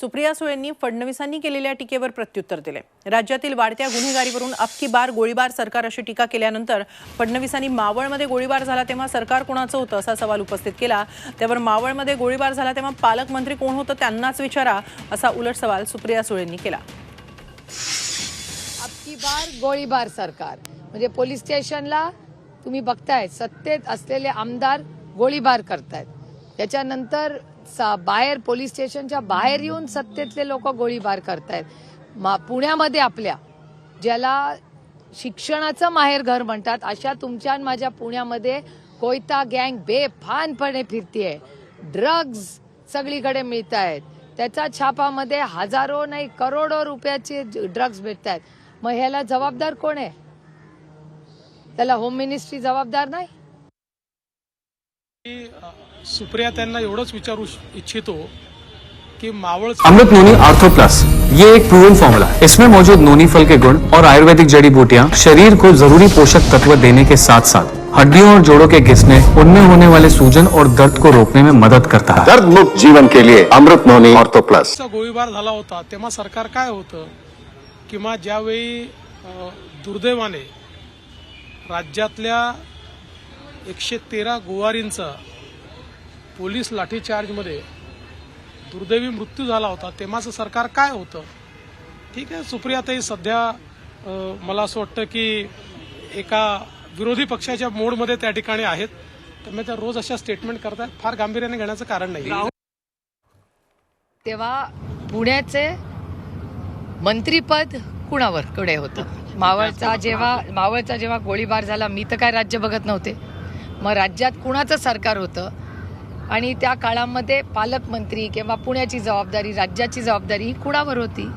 सुप्रिया सुळेंनी फडणवीसांनी केलेल्या टीकेवर प्रत्युत्तर दिले. राज्यातील वाढत्या गुन्हेगारीवरून अबकी बार गोळीबार सरकार अशी टीका केल्यानंतर फडणवीसांनी मावळमध्ये गोळीबार झाला तेव्हा सरकार कोणाचं होतं असा सवाल उपस्थित केला. त्यावर मावळमध्ये गोळीबार झाला तेव्हा पालकमंत्री कोण होतं त्यांनाच विचारा असा उलट सवाल सुप्रिया सुळेंनी केला. अबकी बार गोळीबार सरकार. म्हणजे पोलीस स्टेशनला तुम्ही बघताय सत्तेत असलेले आमदार गोळीबार करतायत. त्याच्यानंतर सा- बाहेर पोलीस स्टेशनच्या बाहेर येऊन सत्तेतले लोक गोळीबार करतायत. मा पुण्यामध्ये आपल्या ज्याला शिक्षणाचं माहेर घर म्हणतात अशा तुमच्या आणि माझ्या पुण्यामध्ये कोयता गँग बेफानपणे फिरतीये. ड्रग्ज सगळीकडे मिळत आहेत त्याच्या छापामध्ये हजारो नाही करोडो रुपयाचे ड्रग्ज भेटत आहेत मग ह्याला जबाबदार कोण आहे? त्याला होम मिनिस्ट्री जबाबदार नाही? सुप्रिया त्यांना एवढंच विचारू इच्छितो की Maval Amrut noni ortho plus ये एक प्रूवन फॉर्मूला इसमें मौजूद नोनी फल के गुण और आयुर्वेदिक जड़ी बूटियाँ शरीर को जरूरी पोषक तत्व देने के साथ साथ हड्डियों और जोड़ों के घिसने उनमें होने वाले सूजन और दर्द को रोकने में मदद करता है। दर्द मुक्त जीवन के लिए अमृत नोनी ऑर्थो प्लस गोळीबार झाला होता तेव्हा सरकार काय होतं किंवा ज्यावेळी दुर्दैवाने राज्यातल्या एकशे तेरा गोवारींचा पोलीस लाठीचार्जमध्ये दुर्दैवी मृत्यू झाला होता. तेव्हाचं सरकार काय होतं? ठीक आहे सुप्रियाताई सध्या मला असं वाटतं की एका विरोधी पक्षाच्या मोडमध्ये त्या ठिकाणी आहेत. त्यामुळे त्या रोज अशा स्टेटमेंट करतात फार गांभीर्याने घेण्याचं कारण नाही. तेव्हा पुण्याचे मंत्रीपद कुणावर? कडे होतं? मावळचा जेव्हा मावळचा जेव्हा गोळीबार झाला मी तर काय राज्य बघत नव्हते. मग राज्यात कुणाचं सरकार होतं? आणि त्या काळामध्ये पालकमंत्री किंवा पुण्याची जबाबदारी राज्याची जबाबदारी ही कुणावर होती?